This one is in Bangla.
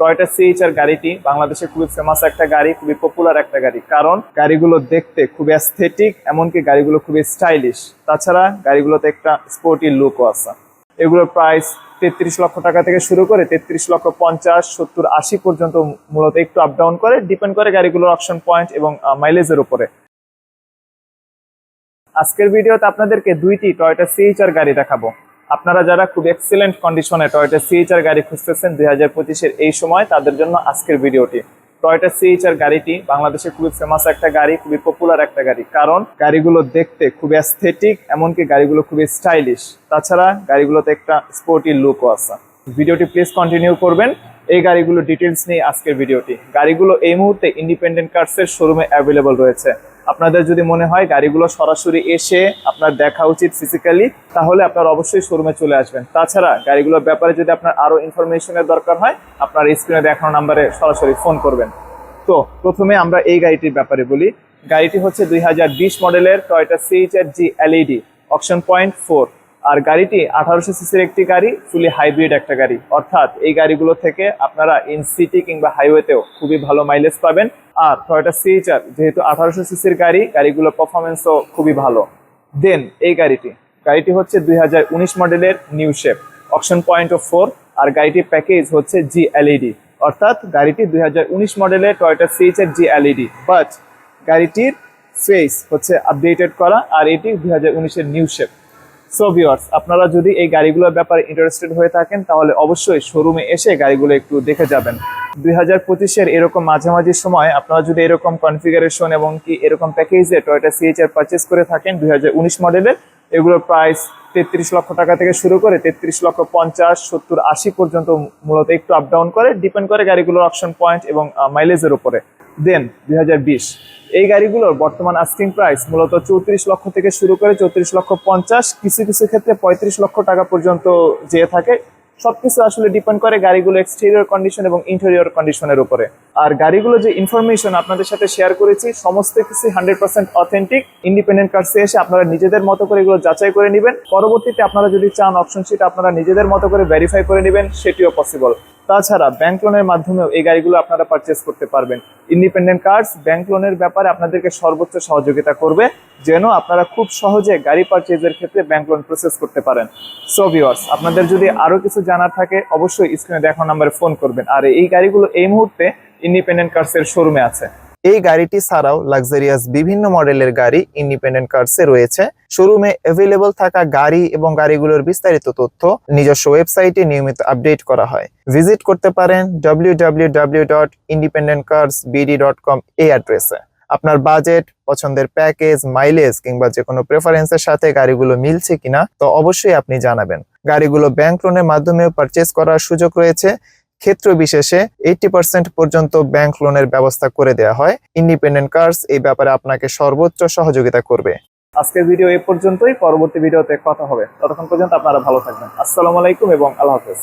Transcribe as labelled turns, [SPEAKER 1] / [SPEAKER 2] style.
[SPEAKER 1] টয়টা সিএইচআর গাড়িটি বাংলাদেশে খুবই ফেমাস একটা গাড়ি, খুবই পপুলার একটা গাড়ি। কারণ গাড়িগুলো দেখতে খুবই অ্যাস্থেটিক এমনকি গাড়িগুলো খুবই স্টাইলিশ তাছাড়া গাড়িগুলোতে একটা স্পোর্টি লুকও আছে। এগুলোর প্রাইস তেত্রিশ লক্ষ টাকা থেকে শুরু করে তেত্রিশ লক্ষ পঞ্চাশ, সত্তর, আশি পর্যন্ত মূলত একটু আপ ডাউন করে ডিপেন্ড করে গাড়িগুলোর অপশন পয়েন্ট এবং মাইলেজের উপরে। আজকের ভিডিওতে আপনাদেরকে দুইটি টয়টা সিএইচআর গাড়ি দেখাবো। আপনারা যারা খুব এক্সিলেন্ট কন্ডিশনে টয়টা সিএইচআর গাড়ি খুঁজতেছেন দুই হাজার পঁচিশের এই সময়, তাদের জন্য আজকের ভিডিওটি। টয়টা সিএইচআর গাড়িটি বাংলাদেশে খুবই ফেমাস একটা গাড়ি, খুবই পপুলার একটা গাড়ি। কারণ গাড়িগুলো দেখতে খুব অ্যাস্থেটিক এমনকি গাড়িগুলো খুবই স্টাইলিশ তাছাড়া গাড়িগুলোতে একটা স্পোর্টি লুকও আছে। ভিডিওটি প্লিজ কন্টিনিউ করবেন। এই গাড়িগুলো ডিটেলস নিয়ে আজকের ভিডিওটি। গাড়িগুলো এই মুহূর্তে ইন্ডিপেন্ডেন্ট কার্সের শোরুমে অ্যাভেলেবল রয়েছে। আপনাদের যদি মনে হয় গাড়িগুলো সরাসরি এসে আপনার দেখা উচিত ফিজিক্যালি তাহলে আপনার অবশ্যই শোরুমে চলে আসবেন। তাছাড়া গাড়িগুলোর ব্যাপারে যদি আপনার আরও ইনফরমেশনের দরকার হয়, আপনার স্ক্রিনে দেখানো নাম্বারে সরাসরি ফোন করবেন। তো, প্রথমে আমরা এই গাড়িটির ব্যাপারে বলি। গাড়িটি হচ্ছে দুই হাজার বিশ মডেলের Toyota CHR G LED option point four আর গাড়িটি আঠারোশো সিসির একটি গাড়ি ফুলি হাইব্রিড একটা গাড়ি। অর্থাৎ এই গাড়িগুলো থেকে আপনারা ইন সিটি কিংবা হাইওয়েতেও খুবই ভালো মাইলেজ পাবেন। আর টয়টা সিএইচআর যেহেতু আঠারোশো সিসির গাড়ি গাড়িগুলোর পারফরমেন্সও খুবই ভালো। দেন এই গাড়িটি গাড়িটি হচ্ছে দুই হাজার উনিশ মডেলের new shape option point of four আর গাড়িটির প্যাকেজ হচ্ছে জি এলইডি অর্থাৎ গাড়িটি দুই হাজার উনিশ মডেলের Toyota CHR G LED but গাড়িটির ফেস হচ্ছে আপডেটেড করা, আর এটি দুই হাজার উনিশের নিউ শেপ সো ভিউয়ার্স আপনারা যদি এই গাড়িগুলোর ব্যাপারে ইন্টারেস্টেড হয়ে থাকেন, তাহলে অবশ্যই শোরুমে এসে গাড়িগুলো একটু দেখে যাবেন। দুই হাজার পঁচিশের এরকম মাঝামাঝি সময় আপনারা যদি এরকম কনফিগারেশন এবং কি এরকম প্যাকেজে টয়টা সিএইচআর পারচেস করে থাকেন, দুই হাজার উনিশ মডেলের এগুলোর প্রাইস তেত্রিশ লক্ষ টাকা থেকে শুরু করে তেত্রিশ লক্ষ পঞ্চাশ, সত্তর, আশি পর্যন্ত মূলত একটু আপ ডাউন করে ডিপেন্ড করে গাড়িগুলোর অপশন পয়েন্ট এবং মাইলেজের উপরে। দেন দুই হাজার বিশ। এই গাড়িগুলোর বর্তমান আস্কিং প্রাইস মূলত চৌত্রিশ লক্ষ থেকে শুরু করে চৌত্রিশ লক্ষ পঞ্চাশ, কিছু কিছু ক্ষেত্রে পঁয়ত্রিশ লক্ষ টাকা পর্যন্ত যেয়ে থাকে। সবকিছু আসলে ডিপেন্ড করে গাড়িগুলো এক্সটেরিয়র কন্ডিশন এবং ইন্টেরিয়র কন্ডিশনের উপরে। আর গাড়িগুলো যে ইনফরমেশন আপনাদের সাথে শেয়ার করেছি, সমস্ত কিছু হান্ড্রেড পার্সেন্ট অথেন্টিক ইন্ডিপেন্ডেন্ট কার্সে এসে আপনারা নিজেদের মতো করে এগুলো যাচাই করে নেবেন। পরবর্তীতে আপনারা যদি চান অপশন শিট আপনারা নিজেদের মতো করে ভেরিফাই করে নেবেন, সেটিও পসিবল তাছাড়া ব্যাংক লোনের মাধ্যমেও এই গাড়িগুলো আপনারা পারচেস করতে পারবেন। ইন্ডিপেন্ডেন্ট কার্স ব্যাংক লোনের ব্যাপারে আপনাদেরকে সর্বোচ্চ সহযোগিতা করবে, যেন আপনারা খুব সহজে গাড়ি পারচেজের ক্ষেত্রে ব্যাংক লোন প্রসেস করতে পারেন। সো ভিওয়ার্স আপনাদের যদি আরও কিছু জানার থাকে, অবশ্যই স্ক্রিনে দেখা নাম্বারে ফোন করবেন। আর এই গাড়িগুলো এই মুহূর্তে ইন্ডিপেন্ডেন্ট কার্সের শোরুমে আছে।
[SPEAKER 2] এই গাড়িটি ছাড়াও লাক্সারিয়াস বিভিন্ন মডেলের গাড়ি ইন্ডিপেন্ডেন্ট কার্সে রয়েছে। শোরুমে অ্যাভেলেবল থাকা গাড়ি এবং গাড়িগুলোর বিস্তারিত তথ্য নিজস্ব ওয়েবসাইটে নিয়মিত আপডেট করা হয়। ভিজিট করতে পারেন www.independentcarsbd.com এই অ্যাড্রেসে আপনার বাজেট পছন্দের প্যাকেজ মাইলেজ কিংবা যে কোনো প্রেফারেন্সের সাথে গাড়িগুলো মিলছে কিনা, তো অবশ্যই আপনি জানাবেন। গাড়িগুলো ব্যাংক লোনের মাধ্যমেও পারচেস করার সুযোগ রয়েছে। ক্ষেত্র বিশেষে এইটি পার্সেন্ট পর্যন্ত ব্যাংক লোনের ব্যবস্থা করে দেওয়া হয়। ইন্ডিপেন্ডেন্ট কার্স এই ব্যাপারে আপনাকে সর্বোচ্চ সহযোগিতা করবে।
[SPEAKER 1] আজকের ভিডিও এ পর্যন্তই। পরবর্তী ভিডিওতে কথা হবে। ততক্ষণ পর্যন্ত আপনারা ভালো থাকবেন। আসসালামু আলাইকুম এবং আল্লাহ হাফেজ।